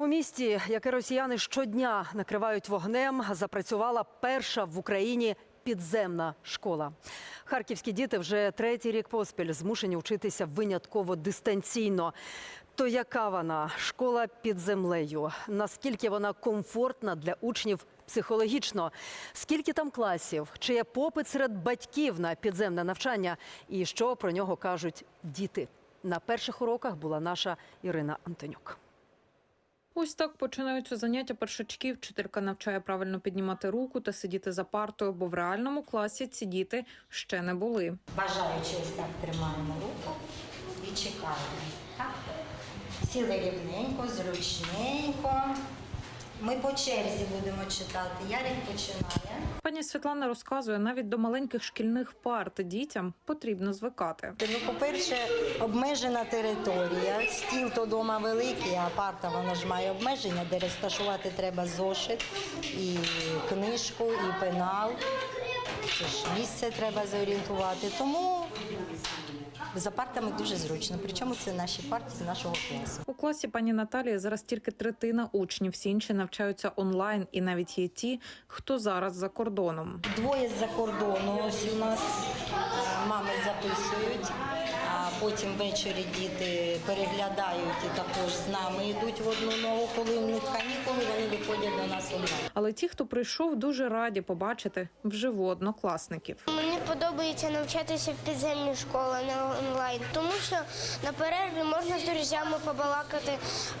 У місті, яке росіяни щодня накривають вогнем, запрацювала перша в Україні підземна школа. Харківські діти вже третій рік поспіль змушені вчитися винятково дистанційно. То яка вона школа під землею? Наскільки вона комфортна для учнів психологічно? Скільки там класів? Чи є попит серед батьків на підземне навчання? І що про нього кажуть діти? На перших уроках була наша Ірина Антонюк. Ось так починаються заняття першачків. Вчителька навчає правильно піднімати руку та сидіти за партою, бо в реальному класі ці діти ще не були. Бажаючи ось так тримаємо руку і чекаємо. Так? Сіли рівненько, зручненько. Ми по черзі будемо читати. Ярик починає. Пані Світлана розказує, навіть до маленьких шкільних парт дітям потрібно звикати. Ну, по-перше, обмежена територія. Стіл то вдома великий, а парта вона ж має обмеження, де розташувати треба зошит, і книжку, і пенал. Це ж місце треба зорієнтувати. Тому за партами дуже зручно. Причому це наші парти з нашого класу. У класі пані Наталії зараз тільки третина учнів, всі інші навчаються онлайн, і навіть є ті, хто зараз за кордоном. Двоє з-за кордону. Ось у нас е, мами записують, а потім ввечері діти переглядають і також з нами йдуть в одну ногу. Коли в них канікули, виходять до нас онлайн. Але ті, хто прийшов, дуже раді побачити вживу однокласників. Мені подобається навчатися в підземній школі не онлайн, тому що на перерві можна з друзями побалакати,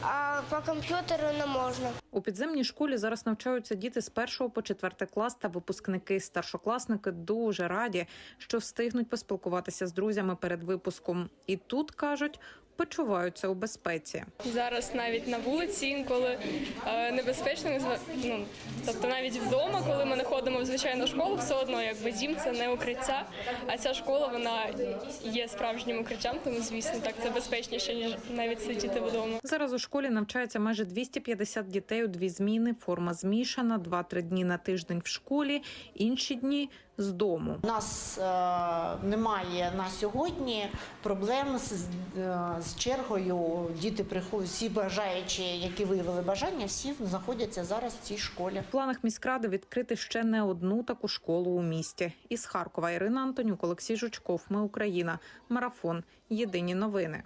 а по комп'ютеру не можна. У підземній школі зараз навчаються діти з першого по четвертий клас та випускники. Старшокласники дуже раді, що встигнуть поспілкуватися з друзями перед випуском. І тут кажуть, почуваються у безпеці. Зараз навіть на вулиці інколи е, небезпечно, ну, тобто навіть вдома, коли ми не ходимо в звичайну школу, все одно якби дім це не укриття. А ця школа вона є справжнім укриттям, тому звісно, так це безпечніше ніж навіть сидіти вдома. Зараз у школі навчається майже 250 дітей у дві зміни. Форма змішана, 2-3 дні на тиждень в школі, інші дні з дому. У нас е, немає на сьогодні проблем з, е, з чергою. Діти приходять, всі бажаючі, які виявили бажання, всі знаходяться зараз в цій школі. В планах міськради відкрити ще не одну таку школу у місті. Із Харкова Ірина Антонюк, Олексій Жучков. Ми Україна. Марафон. Єдині новини.